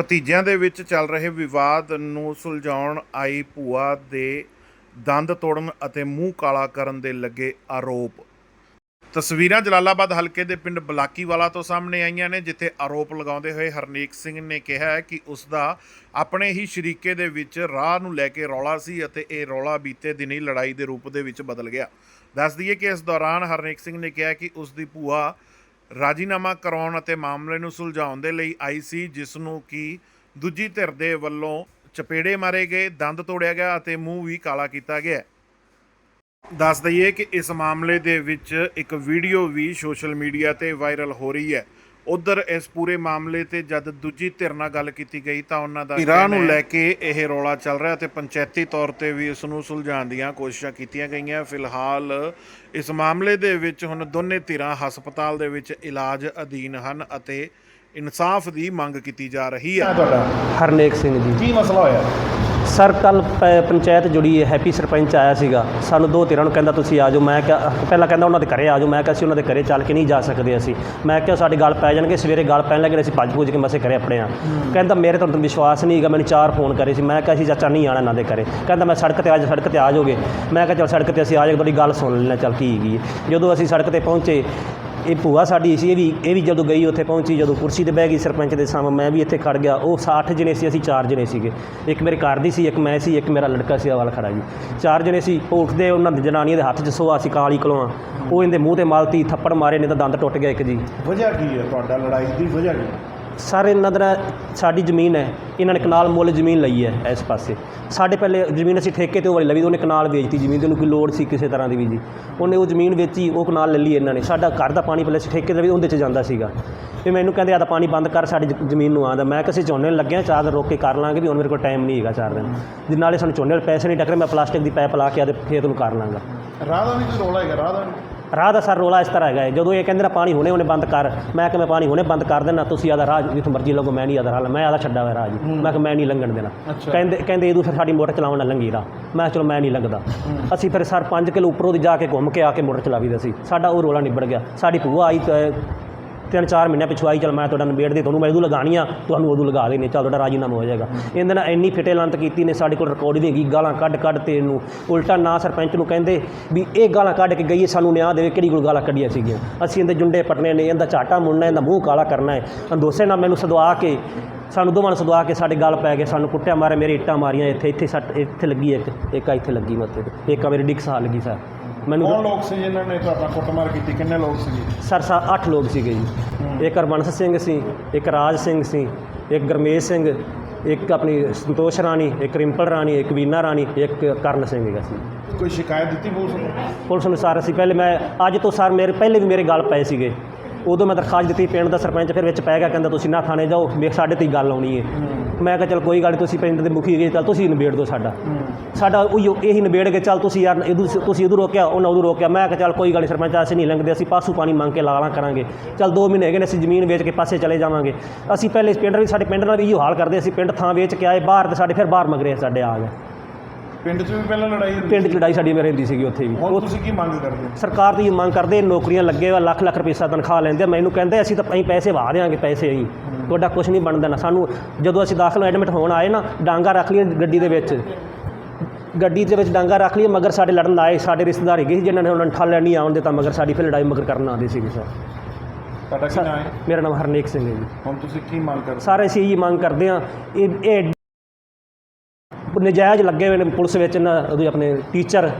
ਭਤੀਜਿਆਂ ਦੇ ਵਿੱਚ ਚੱਲ ਰਹੇ ਵਿਵਾਦ ਨੂੰ ਸੁਲਝਾਉਣ ਆਈ ਭੂਆ ਦੇ ਦੰਦ ਤੋੜਨ ਅਤੇ ਮੂੰਹ ਕਾਲਾ ਕਰਨ ਦੇ ਲੱਗੇ ਆਰੋਪ। ਤਸਵੀਰਾਂ ਜਲਾਲਾਬਾਦ ਹਲਕੇ ਦੇ ਪਿੰਡ ਬਲਾਕੀਵਾਲਾ ਤੋਂ ਸਾਹਮਣੇ ਆਈਆਂ ਨੇ, ਜਿੱਥੇ ਆਰੋਪ ਲਗਾਉਂਦੇ ਹੋਏ ਹਰਨੀਕ ਸਿੰਘ ਨੇ ਕਿਹਾ ਹੈ ਕਿ ਉਸ ਦਾ ਆਪਣੇ ਹੀ ਸ਼ਰੀਕੇ ਦੇ ਵਿੱਚ ਰਾਹ ਨੂੰ ਲੈ ਕੇ ਰੌਲਾ ਸੀ ਅਤੇ ਇਹ ਰੌਲਾ ਬੀਤੇ ਦਿਨੀ ਲੜਾਈ ਦੇ ਰੂਪ ਦੇ ਵਿੱਚ ਬਦਲ ਗਿਆ। ਦੱਸ ਦਈਏ ਕਿ ਇਸ ਦੌਰਾਨ ਹਰਨੀਕ ਸਿੰਘ ਨੇ ਕਿਹਾ ਕਿ ਉਸ ਦੀ ਭੂਆ ਰਾਜੀਨਾਮਾ ਕਰਾਉਣ ਅਤੇ ਮਾਮਲੇ ਨੂੰ ਸੁਲਝਾਉਣ ਦੇ ਲਈ ਆਈ ਸੀ, ਜਿਸ ਨੂੰ ਕਿ ਦੂਜੀ ਧਿਰ ਦੇ ਵੱਲੋਂ ਚਪੇੜੇ ਮਾਰੇ ਗਏ, ਦੰਦ ਤੋੜਿਆ ਗਿਆ ਅਤੇ ਮੂੰਹ ਵੀ ਕਾਲਾ ਕੀਤਾ ਗਿਆ। ਦੱਸ ਦਈਏ ਕਿ ਇਸ ਮਾਮਲੇ ਦੇ ਵਿੱਚ ਇੱਕ ਵੀਡੀਓ ਵੀ ਸੋਸ਼ਲ ਮੀਡੀਆ ਤੇ ਵਾਇਰਲ ਹੋ ਰਹੀ ਹੈ। ਉਧਰ ਇਸ ਪੂਰੇ ਮਾਮਲੇ ਤੇ ਜਦ ਦੂਜੀ ਧਿਰ ਨਾਲ ਗੱਲ ਕੀਤੀ ਗਈ ਤਾਂ ਉਹਨਾਂ ਦਾ ਰਾਹ ਨੂੰ ਲੈ ਕੇ ਇਹ ਰੌਲਾ ਚੱਲ ਰਿਹਾ ਤੇ ਪੰਚਾਇਤੀ ਤੌਰ ਤੇ ਵੀ ਇਸ ਨੂੰ ਸੁਲਝਾਉਣ ਦੀਆਂ ਕੋਸ਼ਿਸ਼ਾਂ ਕੀਤੀਆਂ ਗਈਆਂ। ਫਿਲਹਾਲ ਇਸ ਮਾਮਲੇ ਦੇ ਵਿੱਚ ਹੁਣ ਦੋਨੇ ਧਿਰਾਂ ਹਸਪਤਾਲ ਦੇ ਵਿੱਚ ਇਲਾਜ ਅਧੀਨ ਹਨ ਅਤੇ ਇਨਸਾਫ ਦੀ ਮੰਗ ਕੀਤੀ ਜਾ ਰਹੀ ਹੈ। ਤੁਹਾਡਾ? ਹਰਨੇਕ ਸਿੰਘ ਜੀ। ਕੀ ਮਸਲਾ ਹੋਇਆ? ਸਰ ਕੱਲ ਪੰਚਾਇਤ ਜੁੜੀ ਹੈ ਹੈਪੀ ਸਰਪੰਚ ਆਇਆ ਸੀਗਾ। ਸਾਨੂੰ ਦੋ ਧਿਰਾਂ ਨੂੰ ਕਹਿੰਦਾ ਤੁਸੀਂ ਆ ਜਾਓ। ਮੈਂ ਕਿਹਾ ਪਹਿਲਾਂ ਕਹਿੰਦਾ ਉਹਨਾਂ ਦੇ ਘਰੇ ਆ ਜਾਓ। ਮੈਂ ਕਿਹਾ ਅਸੀਂ ਉਹਨਾਂ ਦੇ ਘਰੇ ਚੱਲ ਕੇ ਨਹੀਂ ਜਾ ਸਕਦੇ ਅਸੀਂ। ਮੈਂ ਕਿਹਾ ਸਾਡੀ ਗੱਲ ਪੈ ਜਾਣਗੇ ਸਵੇਰੇ ਗੱਲ ਪੈਣ ਲੱਗੇ ਅਸੀਂ ਭੱਜ ਭੁੱਜ ਕੇ ਮਸੇ ਘਰੇ ਆਪਣੇ ਆ। ਕਹਿੰਦਾ ਮੇਰੇ ਤੋਂ ਵਿਸ਼ਵਾਸ ਨਹੀਂ ਹੈਗਾ ਮੈਨੂੰ ਚਾਰ ਫੋਨ ਕਰੇ ਸੀ। ਮੈਂ ਕਿਹਾ ਅਸੀਂ ਚਾਚਾ ਨਹੀਂ ਆਣਾ ਇਹਨਾਂ ਦੇ ਘਰੇ। ਕਹਿੰਦਾ ਮੈਂ ਸੜਕ ਤੇ ਅੱਜ ਸੜਕ ਤੇ ਆ ਜਾਓਗੇ। ਮੈਂ ਕਿਹਾ ਚਲ ਸੜਕ ਤੇ ਅਸੀਂ ਆ ਜਾਗੇ ਤੁਹਾਡੀ ਗੱਲ ਸੁਣ ਲੈਣਾ ਚੱਲ ਕੀ ਹੈਗੀ ਹੈ। ਜਦੋਂ ਅਸੀਂ ਸੜਕ ਤੇ ਪਹੁੰਚੇ ਇਹ ਭੂਆ ਸਾਡੀ ਸੀ, ਇਹ ਵੀ ਇਹ ਵੀ ਜਦੋਂ ਗਈ ਉੱਥੇ ਪਹੁੰਚੀ, ਜਦੋਂ ਕੁਰਸੀ ਤੇ ਬਹਿ ਗਈ ਸਰਪੰਚ ਦੇ ਸਾਹਮਣੇ, ਮੈਂ ਵੀ ਇੱਥੇ ਖੜ ਗਿਆ। ਉਹ 60 ਜਣੇ ਸੀ, ਅਸੀਂ ਚਾਰ ਜਣੇ ਸੀਗੇ। ਇੱਕ ਮੇਰੇ ਘਰ ਦੀ ਸੀ, ਇੱਕ ਮੈਂ ਸੀ, ਇੱਕ ਮੇਰਾ ਲੜਕਾ ਸੀ, ਆਹ ਵਾਲਾ ਖੜਾ ਜੀ। ਚਾਰ ਜਣੇ ਸੀ, ਉਹ ਉੱਠਦੇ, ਉਹਨਾਂ ਦੀ ਜਨਾਨੀਆਂ ਦੇ ਹੱਥ 'ਚ ਸੋਆ ਸੀ, ਕਾਲੀ ਕਲੋਆਂ। ਉਹ ਇਹਦੇ ਮੂੰਹ ਤੇ ਮਾਲਤੀ ਥੱਪੜ ਮਾਰੇ ਨੇ ਤਾਂ ਦੰਦ ਟੁੱਟ ਗਿਆ ਇੱਕ ਜੀ। ਵਜ੍ਹਾ ਕੀ ਹੈ? ਤੁਹਾਡਾ ਲੜਾਈ ਦੀ ਵਜ੍ਹਾ ਕੀ ਹੈ? ਸਰ ਇਹਨਾਂ ਦਾ ਸਾਡੀ ਜ਼ਮੀਨ ਹੈ, ਇਹਨਾਂ ਨੇ ਕਨਾਲ ਮੁੱਲ ਜ਼ਮੀਨ ਲਈ ਹੈ ਇਸ ਪਾਸੇ। ਸਾਡੇ ਪਹਿਲੇ ਜ਼ਮੀਨ ਅਸੀਂ ਠੇਕੇ ਤੇ ਉਹ ਵਾਲੀ ਲਵੀ ਉਹਨੇ ਕਨਾਲ ਵੇਚਤੀ ਜ਼ਮੀਨ ਤੇ ਉਹਨੂੰ ਕੋਈ ਲੋੜ ਸੀ ਕਿਸੇ ਤਰ੍ਹਾਂ ਦੀ ਵੀ ਜੀ। ਉਹਨੇ ਉਹ ਜ਼ਮੀਨ ਵੇਚੀ, ਉਹ ਕਨਾਲ ਲੈ ਲਈ ਇਹਨਾਂ ਨੇ। ਸਾਡਾ ਘਰ ਦਾ ਪਾਣੀ ਪਹਿਲੇ ਅਸੀਂ ਠੇਕੇ ਤੇ ਲਵੀ ਉਹਦੇ 'ਚ ਜਾਂਦਾ ਸੀਗਾ। ਤੇ ਮੈਨੂੰ ਕਹਿੰਦੇ, ਆ ਤਾਂ ਪਾਣੀ ਬੰਦ ਕਰ, ਸਾਡੀ ਜ਼- ਜ਼ਮੀਨ ਨੂੰ ਆਂਦਾ ਮੈਂ ਕਿਸੇ ਝੋਨੇ ਨੂੰ ਲੱਗਿਆ ਚਾਰ ਦਿਨ ਰੋਕ ਕੇ ਕਰ ਲਾਂਗੇ ਵੀ, ਹੁਣ ਮੇਰੇ ਕੋਲ ਟਾਈਮ ਨਹੀਂ ਹੈਗਾ ਚਾਰ ਦਿਨ। ਜਿ ਨਾਲੇ ਸਾਨੂੰ ਝੋਨੇ ਵਾਲੇ ਪੈਸੇ ਨਹੀਂ ਟੱਕਰੇ, ਮੈਂ ਪਲਾਸਟਿਕ ਦੀ ਪਾਈਪ ਲਾ ਕੇ ਆਦੇ ਖੇਤ ਨੂੰ ਕਰ ਲਾਂਗਾ। ਰਾਹ ਦਾ ਵੀ ਕੋਈ ਰੋਲਾ ਹੈਗਾ, ਰਾਹ ਦਾ ਵੀ? ਰਾਹ ਦਾ ਸਰ ਰੋਲਾ ਇਸ ਤਰ੍ਹਾਂ ਹੈਗਾ ਹੈ, ਜਦੋਂ ਇਹ ਕਹਿੰਦੇ ਨਾ ਪਾਣੀ ਹੁਣੇ ਹੁਣੇ ਬੰਦ ਕਰ ਮੈਂ ਕਿ ਮੈਂ ਪਾਣੀ ਹੁਣੇ ਬੰਦ ਕਰ ਦੇਣਾ ਤੁਸੀਂ ਆਦਾ ਰਾਹ ਜਿੱਥੋਂ ਮਰਜ਼ੀ ਲੱਗੋ ਮੈਂ ਨਹੀਂ ਆਦਾ ਰਾਹ ਮੈਂ ਆਦਾ ਛੱਡਾ ਹੋਇਆ ਰਾਹ ਜੀ। ਮੈਂ ਕਿ ਮੈਂ ਨਹੀਂ ਲੰਘਣ ਦੇਣਾ। ਕਹਿੰਦੇ ਕਹਿੰਦੇ ਇਹਦੂ ਫਿਰ ਸਾਡੀ ਮੋਟਰ ਚਲਾਉਣ ਨਾਲ ਲੰਘੀ ਰਾਹ। ਮੈਂ ਚਲੋ ਮੈਂ ਨਹੀਂ ਲੰਘਦਾ। ਅਸੀਂ ਫਿਰ ਸਰ 5 ਕਿਲੋ ਉੱਪਰੋਂ ਦੀ ਜਾ ਕੇ ਘੁੰਮ ਕੇ ਆ ਕੇ ਮੋਟਰ ਚਲਾਵੀਦਾ ਸੀ। ਸਾਡਾ ਉਹ ਰੋਲਾ ਨਿਬੜ ਗਿਆ। ਸਾਡੀ ਭੂਆ ਆਈ ਤਾਂ ਤਿੰਨ ਚਾਰ ਮਹੀਨੇ ਪਿਛੂ ਆਈ, ਚਲ ਮੈਂ ਤੁਹਾਡਾ ਨਿਬੇੜ ਦੇ, ਤੁਹਾਨੂੰ ਮੈਂ ਇਹਦੂ ਲਗਾਣੀ ਆ, ਤੁਹਾਨੂੰ ਉਦੋਂ ਲਗਾ ਦੇਣੀ, ਚੱਲ ਤੁਹਾਡਾ ਰਾਜੀਨਾਮਾ ਹੋ ਜਾਏਗਾ। ਇਹਦੇ ਨਾਲ ਇੰਨੀ ਫਿਟੇ ਲੰਤ ਕੀਤੀ ਨੇ, ਸਾਡੇ ਕੋਲ ਰਿਕਾਰਡਿੰਗ ਹੈਗੀ, ਗਾਲਾਂ ਕੱਢ ਕੱਢ ਤੇ ਇਹਨੂੰ, ਉਲਟਾ ਨਾ ਸਰਪੰਚ ਨੂੰ ਕਹਿੰਦੇ ਵੀ ਇਹ ਗਾਲਾਂ ਕੱਢ ਕੇ ਗਈਏ ਸਾਨੂੰ ਨਿਆਂ ਦੇਵੇ ਕਿਹੜੀ ਕੋਲ ਗਾਲਾਂ ਕੱਢੀਆਂ ਸੀਗੀਆਂ। ਅਸੀਂ ਇਹਦੇ ਜੁੰਡੇ ਪਟਨੇ ਨੇ, ਇਹਦਾ ਝਾਟਾ ਮੁੰਨਾ ਇਹਦਾ ਮੂੰਹ ਕਾਲਾ ਕਰਨਾ ਹੈ। ਅੰਦੋਸੇ ਨਾਲ ਮੈਨੂੰ ਸਦਵਾ ਕੇ, ਸਾਨੂੰ ਦੋਵਾਂ ਨੂੰ ਸਦਵਾ ਕੇ ਸਾਡੇ ਗੱਲ ਪੈ ਗਏ, ਸਾਨੂੰ ਕੁੱਟਿਆ ਮਾਰੇ ਮੇਰੇ ਇੱਟਾਂ ਮਾਰੀਆਂ, ਇੱਥੇ ਇੱਥੇ ਸੱਟ, ਇੱਥੇ ਲੱਗੀ ਇੱਕ ਇੱਕ ਆ ਇੱਥੇ ਲੱਗੀ ਮੱਥੇ ਤੇ, ਇੱਕ ਆ ਮੇਰੀ ਡਿਕਸ ਆ ਲੱਗੀ ਸਰ ਮੈਨੂੰ ਕੌਣ ਲੋਕ ਸੀ ਜਿਨ੍ਹਾਂ ਨੇ ਤੁਹਾਡਾ ਕੁੱਟਮਾਰ ਕੀਤੀ? ਕਿੰਨੇ ਲੋਕ ਸੀਗੇ? ਸਰ ਸਾ ਅੱਠ ਲੋਕ ਸੀਗੇ ਜੀ। ਇੱਕ ਹਰਬੰਸ ਸਿੰਘ ਸੀ ਇੱਕ ਰਾਜ ਸਿੰਘ ਸੀ ਇੱਕ ਗਰਮੇਸ਼ ਸਿੰਘ ਇੱਕ ਆਪਣੀ ਸੰਤੋਸ਼ ਰਾਣੀ ਇੱਕ ਰਿੰਪਲ ਰਾਣੀ ਇੱਕ ਵੀਨਾ ਰਾਣੀ ਇੱਕ ਕਰਨ ਸਿੰਘ ਹੈਗਾ ਸੀ। ਕੋਈ ਸ਼ਿਕਾਇਤ ਦਿੱਤੀ ਪੁਲਿਸ ਨੂੰ? ਪੁਲਿਸ ਨੂੰ ਸਰ ਅਸੀਂ ਪਹਿਲੇ ਮੈਂ ਅੱਜ ਤੋਂ ਸਰ ਮੇਰੇ ਪਹਿਲੇ ਵੀ ਮੇਰੇ ਗੱਲ ਪਏ ਸੀਗੇ। ਉਦੋਂ ਮੈਂ ਦਰਖਾਸਤ ਦਿੱਤੀ ਪਿੰਡ ਦਾ ਸਰਪੰਚ ਫਿਰ ਵਿੱਚ ਪੈ ਗਿਆ ਕਹਿੰਦਾ ਤੁਸੀਂ ਨਾ ਥਾਣੇ ਜਾਓ ਮੇਰੇ ਸਾਡੇ ਤੇ ਹੀ ਗੱਲ ਆਉਣੀ ਹੈ। ਮੈਂ ਕਿਹਾ ਚਲ ਕੋਈ ਗੱਲ ਤੁਸੀਂ ਪਿੰਡ ਦੇ ਮੁਖੀ ਹੈਗੇ ਚਲ ਤੁਸੀਂ ਨਿਬੇੜ ਦਿਓ ਸਾਡਾ। ਸਾਡਾ ਉਹੀ ਇਹੀ ਨਿਬੇੜ ਕੇ ਚੱਲ ਤੁਸੀਂ ਯਾਰ ਇਹਦੂ ਤੁਸੀਂ ਇਹਦੂ ਰੋਕਿਆ ਉਹਨਾਂ ਉਦੋਂ ਰੋਕਿਆ। ਮੈਂ ਕਿਹਾ ਚੱਲ ਕੋਈ ਗੱਲ ਸਰਪੰਚ ਅਸੀਂ ਨਹੀਂ ਲੰਘਦੇ ਅਸੀਂ ਪਾਸੂ ਪਾਣੀ ਮੰਗ ਕੇ ਲਾਲਾਂ ਕਰਾਂਗੇ। ਚੱਲ 2 ਮਹੀਨੇ ਹੈਗੇ ਨੇ ਅਸੀਂ ਜ਼ਮੀਨ ਵੇਚ ਕੇ ਪਾਸੇ ਚਲੇ ਜਾਵਾਂਗੇ। ਅਸੀਂ ਪਹਿਲੇ ਪਿੰਡ ਵੀ ਸਾਡੇ ਪਿੰਡ ਨਾਲ ਵੀ ਇਹੋ ਹਾਲ ਕਰਦੇ ਅਸੀਂ ਪਿੰਡ ਥਾਂ ਵੇਚ ਕੇ ਆਏ ਬਾਹਰ ਤੇ ਸਾਡੇ ਫਿਰ ਬਾਹਰ ਮਗਰੇ ਸਾਡੇ ਆ ਗਏ। ਪਿੰਡ 'ਚ ਵੀ ਪਹਿਲਾਂ ਲੜਾਈ ਹੁੰਦੀ ਪਿੰਡ 'ਚ ਲੜਾਈ ਸਾਡੀ ਮੇਰੇ ਰਹਿੰਦੀ ਸੀਗੀ ਉੱਥੇ ਵੀ। ਹੁਣ ਤੁਸੀਂ ਕੀ ਮੰਗ ਕਰਦੇ ਹੋ? ਸਰਕਾਰ ਦੀ ਮੰਗ ਕਰਦੇ ਨੌਕਰੀਆਂ ਲੱਗੇ ਵਾ ਲੱਖ ਲੱਖ ਰੁਪਏ ਤਨਖਾਹ ਲੈਂਦੇ ਆ। ਮੈਨੂੰ ਕਹਿੰਦੇ ਅਸੀਂ ਤਾਂ ਅਸੀਂ ਪੈਸੇ ਵਾ ਦੇਾਂਗੇ ਪੈਸੇ ਅਸੀਂ। ਤੁਹਾਡਾ ਕੁਝ ਨਹੀਂ ਬਣਦਾ ਨਾ। ਸਾਨੂੰ ਜਦੋਂ ਅਸੀਂ ਦਾਖਲ ਐਡਮਿਟ ਹੋਣ ਆਏ ਨਾ ਡਾਂਗਾ ਰੱਖ ਲਈਆਂ ਗੱਡੀ ਦੇ ਵਿੱਚ। ਗੱਡੀ ਦੇ ਵਿੱਚ ਡਾਂਗਾ ਰੱਖ ਲਈਆਂ ਮਗਰ ਸਾਡੇ ਲੜਨ ਆਏ ਸਾਡੇ ਰਿਸ਼ਤੇਦਾਰ ਹੈਗੇ ਸੀ ਜਿਨ੍ਹਾਂ ਨੇ ਉਹਨਾਂ ਨੂੰ ਠੱਲ ਲੈਣੀ ਆਉਣ ਦਿੱਤਾ ਮਗਰ ਸਾਡੀ ਫਿਰ ਲੜਾਈ ਮਗਰ ਕਰਨ ਆਉਂਦੇ ਸੀਗੇ ਸਰ। ਤੁਹਾਡਾ ਕੀ ਨਾਮ ਹੈ? ਮੇਰਾ ਨਾਮ ਹਰਨੇਕ ਸਿੰਘ ਹੈ ਜੀ। ਹੁਣ ਤੁਸੀਂ ਕੀ ਮੰਗ ਕਰਦੇ ਸਾਰੇ ਅਸੀਂ ਇਹੀ ਮੰਗ ਕਰਦੇ ਆ ਇਹ ਇਹ ਨਜਾਇਜ਼ ਲੱਗੇ ਹੋਏ ਨੇ ਪੁਲਿਸ ਵਿੱਚ ਨਾ ਉਹਦੇ ਆਪਣੇ ਟੀਚਰ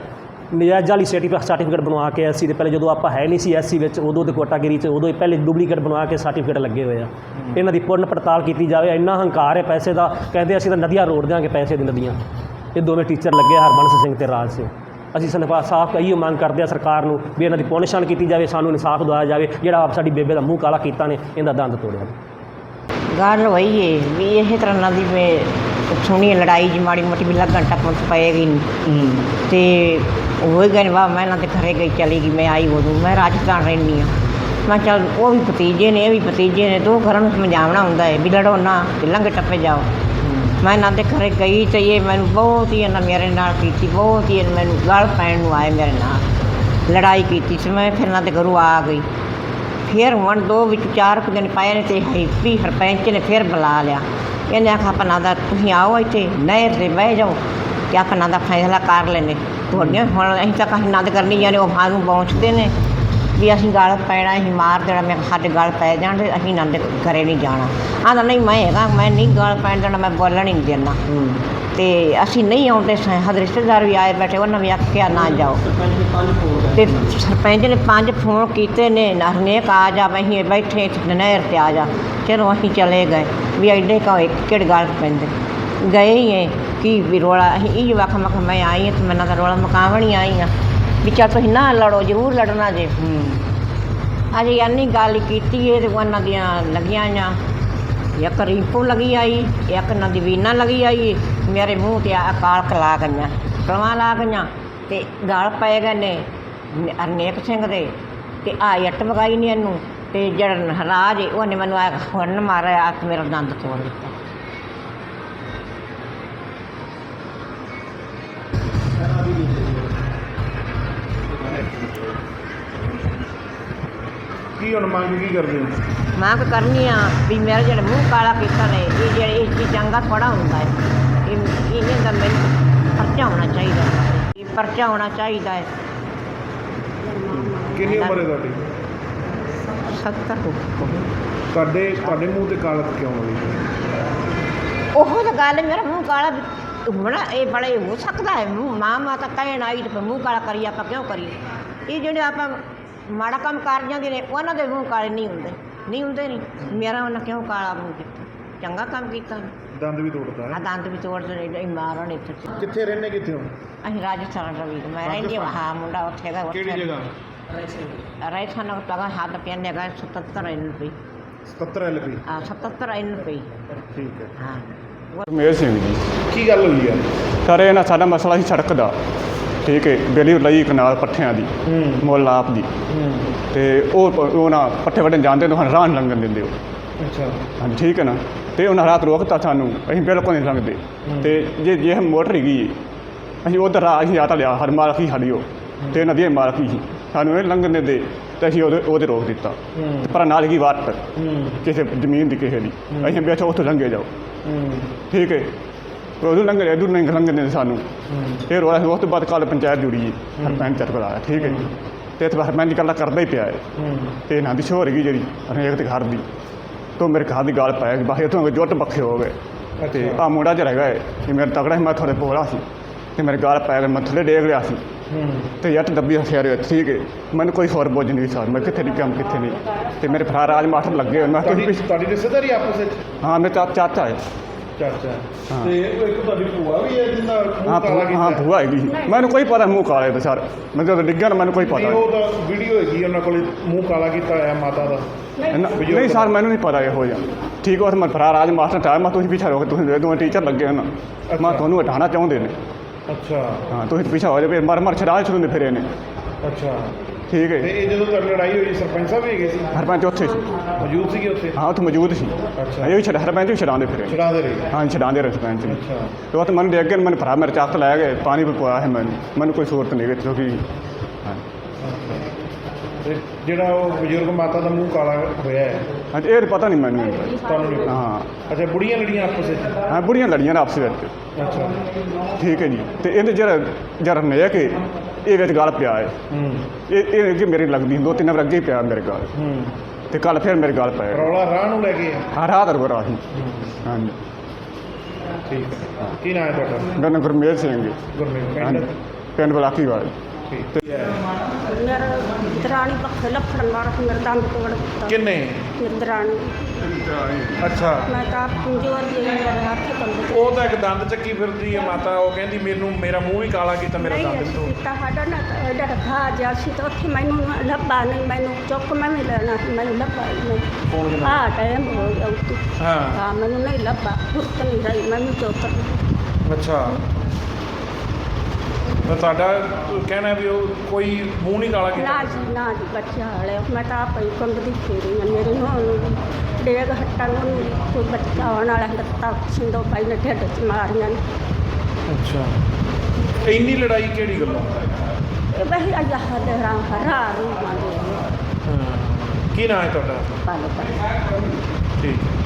ਨਜਾਇਜ਼ ਵਾਲੀ ਸਰਟੀਫਿਕੇਟ ਸਰਟੀਫਿਕੇਟ ਬਣਵਾ ਕੇ ਐਸਸੀ ਦੇ ਪਹਿਲੇ ਜਦੋਂ ਆਪਾਂ ਹੈ ਨਹੀਂ ਸੀ ਐਸਸੀ ਵਿੱਚ ਉਦੋਂ ਦੇ ਕੋਟਾਗਿਰੀ 'ਚ ਉਦੋਂ ਹੀ ਪਹਿਲੇ ਡੁਪਲੀਕੇਟ ਬਣਵਾ ਕੇ ਸਰਟੀਫਿਕੇਟ ਲੱਗੇ ਹੋਏ ਆ। ਇਹਨਾਂ ਦੀ ਪੁਰਨ ਪੜਤਾਲ ਕੀਤੀ ਜਾਵੇ ਇੰਨਾ ਹੰਕਾਰ ਹੈ ਪੈਸੇ ਦਾ ਕਹਿੰਦੇ ਅਸੀਂ ਤਾਂ ਨਦੀਆਂ ਰੋੜ ਦਿਆਂਗੇ ਪੈਸੇ ਦੀ ਨਦੀਆਂ। ਇਹ ਦੋਵੇਂ ਟੀਚਰ ਲੱਗੇ ਹਰਬੰਸ ਸਿੰਘ ਤੇ ਰਾਜ ਸਿੰਘ। ਅਸੀਂ ਸਨਪਾ ਸਾਫ਼ ਕਹੀਓ ਮੰਗ ਕਰਦੇ ਆ ਸਰਕਾਰ ਨੂੰ ਵੀ ਇਹਨਾਂ ਦੀ ਪੁਨਸ਼ਾਨ ਕੀਤੀ ਜਾਵੇ ਸਾਨੂੰ ਇਨਸਾਫ ਦਿਵਾਇਆ ਜਾਵੇ ਜਿਹੜਾ ਆਪ ਸਾਡੀ ਬੇਬੇ ਦਾ ਮੂੰਹ ਕਾਲਾ ਕੀਤਾ ਨੇ ਇਹਦਾ ਦੰਦ ਤੋੜਿਆ ਗੱਲ ਹੋਈ ਏ ਵੀ ਇਹ ਤਰ੍ਹਾਂ ਨਾਲ ਦੀ ਮੈਂ ਸੁਣੀ ਲੜਾਈ ਜੀ ਮਾੜੀ ਮੋਟੀ ਵੀ ਲੱਗਣ ਟੱਪਣ ਤੋਂ ਪਏਗੀ ਨਹੀਂ ਤੇ ਉਹ ਗਏ ਵਾ ਮੈਂ ਇਹਨਾਂ ਦੇ ਘਰੇ ਗਈ ਚਲੀ ਗਈ ਮੈਂ ਆਈ ਉਦੋਂ ਮੈਂ ਰਾਜਸਥਾਨ ਰਹਿੰਦੀ ਆ ਮੈਂ ਚੱਲ ਉਹ ਵੀ ਭਤੀਜੇ ਨੇ ਇਹ ਵੀ ਭਤੀਜੇ ਨੇ ਦੋ ਘਰਾਂ ਨੂੰ ਸਮਝਾਉਣਾ ਹੁੰਦਾ ਹੈ ਵੀ ਲੜੋ ਨਾ ਤੇ ਲੰਘ ਟੱਪੇ ਜਾਓ। ਮੈਂ ਇਹਨਾਂ ਦੇ ਘਰੇ ਗਈ ਤੇ ਇਹ ਮੈਨੂੰ ਬਹੁਤ ਹੀ ਇਹਨਾਂ ਮੇਰੇ ਨਾਲ ਕੀਤੀ ਬਹੁਤ ਹੀ ਇਹਨਾਂ ਮੈਨੂੰ ਗਲ ਪੈਣ ਨੂੰ ਆਏ ਮੇਰੇ ਨਾਲ। ਲੜਾਈ ਕੀਤੀ ਸੀ ਮੈਂ ਫਿਰ ਇਹਨਾਂ ਦੇ ਘਰੋਂ ਆ ਗਈ। ਫਿਰ ਹੁਣ ਦੋ ਵਿੱਚ ਚਾਰ ਕੁ ਦਿਨ ਪਏ ਨੇ ਤੇ ਹੈਪੀ ਸਰਪੰਚ ਨੇ ਫਿਰ ਬੁਲਾ ਲਿਆ। ਇਹਨੇ ਆਖਿਆ ਆਪਣਾ ਦਾ ਤੁਸੀਂ ਆਓ ਇੱਥੇ ਨਹਿਰ ਤੇ ਬਹਿ ਜਾਓ। ਕਿ ਆਪਣਾ ਦਾ ਫੈਸਲਾ ਕਰ ਲੈਣੇ ਤੁਹਾਡੀਆਂ ਹੁਣ ਅਸੀਂ ਤਾਂ ਕਹੀਂ ਨੰਦ ਕਰਨੀ ਜਾਂਦੇ ਉਹ ਫਾਂ ਨੂੰ ਪਹੁੰਚਦੇ ਨੇ। ਵੀ ਅਸੀਂ ਗਲ ਪੈਣਾ, ਅਸੀਂ ਮਾਰ ਦੇਣਾ, ਮੈਂ ਕਿਹਾ ਸਾਡੇ ਗਲ ਪੈ ਜਾਣ ਤੇ ਅਸੀਂ ਨੰਦ ਘਰੇ ਨਹੀਂ ਜਾਣਾ। ਆਂਦਾ ਨਹੀਂ, ਮੈਂ ਹੈਗਾ, ਮੈਂ ਨਹੀਂ ਗਲ ਪੈਣ ਦੇਣਾ, ਮੈਂ ਬੋਲਣ ਹੀ ਨਹੀਂ ਦੇਣਾ। ਤੇ ਅਸੀਂ ਨਹੀਂ ਆਉਂਦੇ ਸਾਂ ਰਿਸ਼ਤੇਦਾਰ ਵੀ ਆਏ ਬੈਠੇ, ਉਹਨਾਂ ਵੀ ਆਖਿਆ ਨਾ ਜਾਓ। ਤੇ ਸਰਪੰਚ ਨੇ ਪੰਜ ਫੋਨ ਕੀਤੇ ਨੇ ਹਰਨੇਕ ਆ ਜਾ ਅਸੀਂ ਬੈਠੇ ਨਹਿਰ ਤੇ ਆ ਜਾ। ਚਲੋ ਅਸੀਂ ਚਲੇ ਗਏ, ਵੀ ਐਡੇ ਕਾ ਇੱਕ ਕਿਹੜੀ ਗੱਲ ਪੈਂਦੇ? ਗਏ ਹੀ ਹੈ ਕੀ ਵੀ ਰੋਲਾ, ਅਸੀਂ ਇਹ ਵਖ ਮਖ ਮੈਂ ਆਈ ਹਾਂ, ਤੇ ਮੈਂ ਤਾਂ ਰੋਲਾ ਮਕਾਵਣੀ ਆਈ ਹਾਂ। ਵੀ ਚੱਲ ਤੁਸੀਂ ਨਾ ਲੜੋ, ਜ਼ਰੂਰ ਲੜਨਾ ਜੇ। ਅਜੇ ਇੰਨੀ ਗੱਲ ਕੀਤੀ ਏ, ਤੇ ਉਹਨਾਂ ਦੀਆਂ ਲੱਗੀਆਂ ਆ ਇੱਕ ਰੀਪੂ ਲੱਗੀ ਆਈ, ਇੱਕ ਨਦੀਵੀਨਾ ਲੱਗੀ ਆਈ ਮੇਰੇ ਮੂੰਹ ਤੇ ਆ ਕਾਲ ਕਲਾ ਗਈਆਂ ਕਲਮਾਂ ਲਾ ਗਈਆਂ ਤੇ ਗਲ ਪਏ ਗਏ ਨੇ ਹਰਨੇਕ ਸਿੰਘ ਦੇ ਤੇ ਆ ਇੱਟ ਮਗਾਈ ਨੇ ਇਹਨੂੰ ਤੇ ਜਿਹੜਾ ਰਾਜ ਏ, ਉਹਨੇ ਮੈਨੂੰ ਆ ਹੁਣ ਮਾਰਿਆ ਆ ਮੇਰਾ ਦੰਦ ਤੋੜ ਦਿੱਤਾ। ਕੀ ਹੁਣ ਮੰਗ ਕੀ ਕਰਦੇ ਹੋ? ਮੰਗ ਕਰਨੀ ਆ ਵੀ ਮੇਰਾ ਜਿਹੜਾ ਮੂੰਹ ਕਾਲਾ ਕੀਤਾ ਨੇ ਇਹ ਜਿਹੜੇ ਇਹ ਚੀਜ਼ ਚੰਗਾ ਥੋੜਾ ਹੁੰਦਾ ਹੈ ਇਹ ਇਹਨਾਂ ਦਾ ਮੈਨੂੰ ਪਰਚਾ ਹੋਣਾ ਚਾਹੀਦਾ ਹੈ। ਇਹ ਪਰਚਾ ਹੋਣਾ ਚਾਹੀਦਾ ਹੈ। ਕਿੰਨੀ ਉਮਰ ਹੈ ਤੁਹਾਡੀ? 70 ਤੁਹਾਡੇ ਤੁਹਾਡੇ ਮੂੰਹ ਤੇ ਕਾਲਕ ਕਿਉਂ ਹੋਈ ਉਹ ਤਾਂ ਗੱਲ ਹੈ, ਮੇਰਾ ਮੂੰਹ ਕਾਲਾ ਵੀ ਹੋਣਾ ਇਹ ਬੜੇ ਹੋ ਸਕਦਾ ਹੈ। ਮੂੰਹ ਮਾਂ ਮਾਂ ਤਾਂ ਕਹਿਣ ਆਈ ਤੇ ਮੂੰਹ ਕਾਲਾ ਕਰੀ ਆਪਾਂ ਕਿਉਂ ਕਰੀਏ? ਇਹ ਜਿਹੜੇ ਆਪਾਂ ਮਾੜਾ ਕੰਮ ਕਰ ਜਾਂਦੇ ਨੇ ਉਹਨਾਂ ਦੇ ਮੂੰਹ ਕਾਲੇ ਨਹੀਂ ਹੁੰਦੇ। ਨਹੀਂ ਹੁੰਦੇ ਨਹੀਂ। ਮੇਰਾ ਉਹਨਾਂ ਕਿਉਂ ਕਾਲਾ ਮੂੰਹ ਕੀਤਾ? ਚੰਗਾ ਕੰਮ ਕੀਤਾ। ਦੰਦ ਵੀ ਤੋੜਦਾ ਆ ਹੈ ਦੰਦ ਵੀ ਤੋੜ ਦੇ ਨਹੀਂ ਮਾਰਨ ਇੱਥੇ। ਕਿੱਥੇ ਰਹਿੰਦੇ ਕਿੱਥੇ ਹੋ? ਅਸੀਂ ਰਾਜਸਥਾਨ ਰਵੀ ਮੈਂ ਰਹਿੰਦੀ ਹਾਂ ਹਾਂ ਮੁੰਡਾ ਉੱਥੇ ਉੱਥੇ। ਕਿਹੜੀ ਜਗ੍ਹਾ? ਰਾਜਸਥਾਨ ਨੂੰ ਤਗਾ ਹੱਥ ਪੈਣ ਹੈਗਾ 77 ਐਨ ਪਈ 77 ਐਲਪੀ ਆ 77 ਐਨ ਪਈ ਠੀਕ ਹੈ। ਹਾਂ। ਮੇਰ ਸਿੰਘ ਜੀ। ਕੀ ਗੱਲ ਹੋਈ ਆ? ਸਰ ਇਹ ਨਾ ਸਾਡਾ ਮਸਲਾ ਸੀ ਸੜਕ ਦਾ। ਠੀਕ ਹੈ ਬੇਲੀ ਲਈ ਕਨਾਲ ਪੱਠਿਆਂ ਦੀ ਹੂੰ। ਮੁੱਲ ਆਪ ਦੀ। ਤੇ ਉਹ ਉਹ ਨਾ ਪੱਠੇ ਵੱਢਣ ਜਾਂਦੇ ਨੂੰ ਰਾਹ ਨੀ ਲੰਘਣ ਦਿੰਦੇ ਉਹ। ਅੱਛਾ। ਹਾਂਜੀ ਠੀਕ ਹੈ ਨਾ? ਤੇ ਉਹਨਾਂ ਰਾਤ ਰੋਕਤਾ ਸਾਨੂੰ। ਅਸੀਂ ਬਿਲਕੁਲ ਨਹੀਂ ਲੰਘਦੇ। ਤੇ ਜੇ ਜੇ ਮੋਟਰ ਹੈਗੀ ਅਸੀਂ ਉਧਰ ਰਾਹ ਅਸੀਂ ਆਤਾ ਲਿਆ ਹਰ ਮਾਲਕੀ ਉਹ ਤੇ ਨਦੀ ਮਾਲਕੀ ਸੀ। ਸਾਨੂੰ ਇਹ ਲੰਘਣ ਦਿੰਦੇ ਤੇ ਅਸੀਂ ਉਹਦੇ ਉਹਦੇ ਰੋਕ ਦਿੱਤਾ। ਹੂੰ। ਤੇ ਪਰ ਨਾਲ ਹੀ ਵਾਟ ਹੂੰ। ਕਿਸੇ ਜ਼ਮੀਨ ਦੀ ਕਿਸੇ ਦੀ। ਅਸੀਂ ਬੈਠੋ ਉੱਥੋਂ ਲੰਘੇ ਜਾਓ। ਹੂੰ। ਠੀਕ ਹੈ। ਉਦੋਂ ਲੰਘ ਰਿਹਾ ਇਦੋਂ ਨਹੀਂ ਲੰਘਣ ਦਿੰਦੇ ਸਾਨੂੰ। ਹੂੰ। ਫਿਰ ਉਹ ਉਸ ਤੋਂ ਬਾਅਦ ਕੱਲ ਪੰਚਾਇਤ ਜੁੜੀ ਜੀ ਸਰਪੰਚ ਚਰਕ ਆਇਆ ਠੀਕ ਹੈ ਤੇ ਇੱਥੇ ਸਰਪੰਚ ਇਕੱਲਾ ਕਰਦਾ ਹੀ ਪਿਆ ਹੈ। ਹੂੰ। ਤੇ ਇਹਨਾਂ ਦੀ ਸ਼ੋਰ ਹੈਗੀ ਜਿਹੜੀ ਹਰੇਕ ਦੇ ਘਰ ਦੀ ਤੋਂ ਮੇਰੇ ਘਰ ਦੀ ਗੱਲ ਪਾਇਆ ਕਿ ਬਾਹਰ ਤੋਂ ਜੁੱਟ ਪੱਖੇ ਹੋ ਗਏ। ਤੇ ਆ ਮੁੰਡਾ ਜਿਹੜਾ ਹੈਗਾ ਹੈ ਕਿ ਮੇਰਾ ਤਗੜਾ ਸੀ ਮੈਂ ਥੋੜੇ ਬੋਲਾ ਸੀ। ਤੇ ਮੇਰੇ ਗਾਲ ਪੈ ਗਿਆ ਮੈਂ ਥੱਲੇ ਡੇਗ ਲਿਆ ਸੀ। ਤੇ ਜੱਟ ਦੱਬੀ ਹਥਿਆਰ ਹੋਏ ਠੀਕ ਹੈ ਮੈਨੂੰ ਕੋਈ ਹੋਰ ਬੋਝ ਨਹੀਂ ਸੀ ਮੈਂ ਕਿੱਥੇ ਦੀ ਕੰਮ ਕਿੱਥੇ ਨਹੀਂ। ਤੇ ਮੇਰੇ ਭਰਾ ਰਾਜ ਮਾਸਟਰ ਲੱਗੇ ਹੋਏ ਮੈਂ ਤੁਸੀਂ ਤੁਹਾਡੀ ਰਿਸ਼ਤੇਦਾਰੀ ਆਪਸ ਵਿੱਚ? ਹਾਂ ਮੇਰੇ ਚਾਚਾ ਹੈ। ਚਾਚਾ। ਹਾਂ। ਤੇ ਉਹ ਇੱਕ ਤੁਹਾਡੀ ਭੂਆ ਵੀ ਹੈ ਜਿੰਦਾ ਹਾਂ ਭੂਆ ਹਾਂ ਭੂਆ ਹੈਗੀ। ਸੀ। ਮੈਨੂੰ ਕੋਈ ਪਤਾ ਮੂੰਹ ਕਾਲੇ ਦਾ ਸਰ। ਮੈਂ ਜਦੋਂ ਡਿੱਗਿਆ ਨਾ ਮੈਨੂੰ ਕੋਈ ਨਹੀਂ ਪਤਾ। ਉਹ ਤਾਂ ਵੀਡੀਓ ਹੈਗੀ ਉਹਨਾਂ ਕੋਲ ਮੂੰਹ ਕਾਲਾ ਕੀਤਾ ਹੋਇਆ ਮਾਤਾ ਦਾ। ਨਾ- ਨਹੀਂ ਸਰ ਮੈਨੂੰ ਨਹੀਂ ਪਤਾ ਇਹੋ ਜਿਹਾ। ਠੀਕ ਉਹ ਮੈਂ ਭਰਾ ਰਾਜ ਮਾਸਟਰ ਟਾਇਰ ਮੈਂ ਤੁਸੀਂ ਪਿੱਛੇ ਰੋ ਕੇ ਤੁਸੀਂ ਦੋਵੇਂ ਟੀਚਰ ਲੱਗੇ ਹੋ ਨਾ। ਮੈਂ ਤੁਹਾਨੂੰ ਹਟਾਉਣਾ ਚਾਹੁੰਦੇ ਨੇ। ਅੱਛਾ। ਹਾਂ ਤੁਸੀਂ ਪਿੱਛੇ ਹੋ ਜਾਵੇ ਮਰ ਮਰ ਛੜਾ ਛੜੂੰਦੇ ਫਿਰੇ ਨੇ। ਅੱਛਾ। ਠੀਕ ਤੇ ਹੈ ਇਹ ਜਦੋਂ ਤੁਹਾਡੀ ਲੜਾਈ ਹੋਈ ਸਰਪੰਚ ਸਾਹਿਬ ਵੀ ਹੈਗੇ ਸੀ? ਸਰਪੰਚ ਉੱਥੇ ਸੀ। ਮੌਜੂਦ ਸੀਗੇ ਉੱਥੇ? ਹਾਂ ਉੱਥੇ ਮੌਜੂਦ ਸੀ। ਅੱਛਾ। ਇਹ ਵੀ ਛੜਾ ਸਰਪੰਚ ਵੀ ਛਡਾਉਂਦੇ ਫਿਰੇ। ਨੇ। ਛੜਾਦੇ ਰਹੇ। ਹਾਂ ਛਡਾਉਂਦੇ ਰਹੇ ਸਰਪੰਚ ਅੱਛਾ। ਤੇ ਉਹ ਤਾਂ ਮੈਨੂੰ ਦੇਖ ਕੇ ਮੈਨੂੰ ਭਰਾ ਮੇਰੇ ਚੱਕ ਲੈ ਗਏ ਪਾਣੀ ਵੀ ਪਵਾਇਆ ਹੈ ਮੈਨੂੰ। ਮੈਨੂੰ ਕੋਈ ਸੂਰਤ ਨਹੀਂ ਹਾਂ। ਤੇ ਜਿਹੜਾ ਉਹ ਬਜ਼ੁਰਗ ਮਾਤਾ ਦਾ ਮੂੰਹ ਕਾਲਾ ਹੋਇਆ ਹੈ। ਹਾਂ ਇਹ ਤਾਂ ਪਤਾ ਨਹੀਂ ਮੈਨੂੰ। ਤੁਹਾਨੂੰ ਨਹੀਂ ਹਾਂ। ਅੱਛਾ ਬੁੜੀਆਂ ਲੜੀਆਂ ਆਪਸ ਵਿੱਚ? ਹਾਂ ਬੁੜੀਆਂ ਲੜੀਆਂ ਨੇ ਆਪਸ ਵਿੱਚ। ਅੱਛਾ। ਠੀਕ ਹੈ ਜੀ। ਤੇ ਇਹਦੇ ਜਿਹੜਾ ਜਿਹੜਾ ਨੇ ਕਿ ਇਹ ਵਿੱਚ ਗੱਲ ਪਿਆ ਹੈ। ਹੂੰ। ਇਹ ਇਹ ਅੱਗੇ ਮੇਰੀ ਲੱਗਦੀ ਦੋ ਤਿੰਨ ਵਾਰ ਅੱਗੇ ਹੀ ਪਿਆ ਮੇਰੇ ਗੱਲ ਹੂੰ। ਤੇ ਕੱਲ ਫਿਰ ਮੇਰੇ ਗੱਲ ਪਿਆ ਰੌਲਾ ਰਾਹ ਨੂੰ ਲੈ ਕੇ ਆ ਹਾਂ ਰਾਤ ਰੁਕਰਾ ਸੀ ਹਾਂਜੀ। ਠੀਕ ਹੈ। ਕੀ ਨਾਂ ਹੈ ਤੁਹਾਡਾ? ਮੇਰਾ ਨਾਮ ਗੁਰਮੇਲ ਸਿੰਘ ਜੀ ਗੁਰਮੀਤ ਹਾਂਜੀ। ਪਿੰਡ ਪਿੰਡ ਬਲਾਕੀ ਵਾਲ। ਠੀਕ। ਹੈ ਮੇਰਾ ਦਰਾਣੀ ਪੱਖੇ ਲੱਫੜ ਮਾਰ ਕੇ ਮੇਰਾ ਦੰਦ ਤੋੜ ਦਿੱਤਾ। ਕਿੰਨੇ? ਮੇਰੀ ਦਰਾਣੀ ਅੱਛਾ। ਮੈਂ ਤਾਂ ਆਪ ਕਮਜ਼ੋਰ ਜਿਹੀ ਹਾਂ, ਮੇਰੇ ਹੱਥ ਕੰਬਦੇ ਉਹ ਤਾਂ ਇੱਕ ਦੰਦ ਚੱਕੀ ਫਿਰਦੀ ਹੈ ਮਾਤਾ ਉਹ ਕਹਿੰਦੀ ਮੈਨੂੰ ਮੇਰਾ ਮੂੰਹ ਵੀ ਕਾਲਾ ਕੀਤਾ ਮੇਰਾ ਦੰਦ ਵੀ ਤੋੜ ਕੀਤਾ ਸਾਡਾ ਨਾ ਐਡਾ ਖਾ ਜਿਆ ਸੀ ਤਾਂ ਉੱਥੇ ਮੈਨੂੰ ਲੱਭਾ ਨਹੀਂ ਮੈਨੂੰ ਚੁੱਕ ਮੈਂ ਵੀ ਲੈਣਾ ਸੀ ਮੈਨੂੰ ਲੱਭਾ ਹੀ ਨਹੀਂ। ਕੌਣ ਜਨਾ ਆ ਟਾਈਮ ਹੋ ਗਿਆ ਉੱਤੇ ਹਾਂ। ਹਾਂ ਮੈਨੂੰ ਨਹੀਂ ਲੱਭਾ ਫੁਰਤ ਨਹੀਂ ਰਹੀ ਮੈਨੂੰ ਚੌਤਰ ਅੱਛਾ। ਤਾਂ ਤੁਹਾਡਾ ਕਹਿਣਾ ਵੀ ਉਹ ਕੋਈ ਮੂੰਹ ਨਹੀਂ ਕਾਲਾ ਨਾ ਕੀਤਾ ਜੀ ਨਾ ਜੀ ਬੱਚਾ ਹਲੇ ਮੈਂ ਤਾਂ ਆਪ ਹੀ ਕੰਬਦੀ ਫੇਰੀ ਹਾਂ ਮੇਰੇ ਨੂੰ ਨੂੰ ਵੀ ਡੇਗ ਹੱਟਾਂ ਨੂੰ ਵੀ ਕੋਈ ਬੱਚਾ ਆਉਣ ਵਾਲਾ ਲੱਤਾਂ ਸਿੰਦੋ ਪਾਈ ਨੇ ਢਿੱਡ ਚ ਮਾਰੀਆਂ ਨੇ। ਅੱਛਾ। ਇੰਨੀ ਲੜਾਈ ਕਿਹੜੀ ਗੱਲੋਂ? ਇਹ ਬਈ ਅੱਲਾਹ ਦੇ ਰਾਮ ਹਰਾ ਰੂ ਮੰਗੇ ਹਾਂ। ਕੀ ਨਾਂ ਹੈ ਤੁਹਾਡਾ? ਪਾਲੋ ਕਰ ਠੀਕ।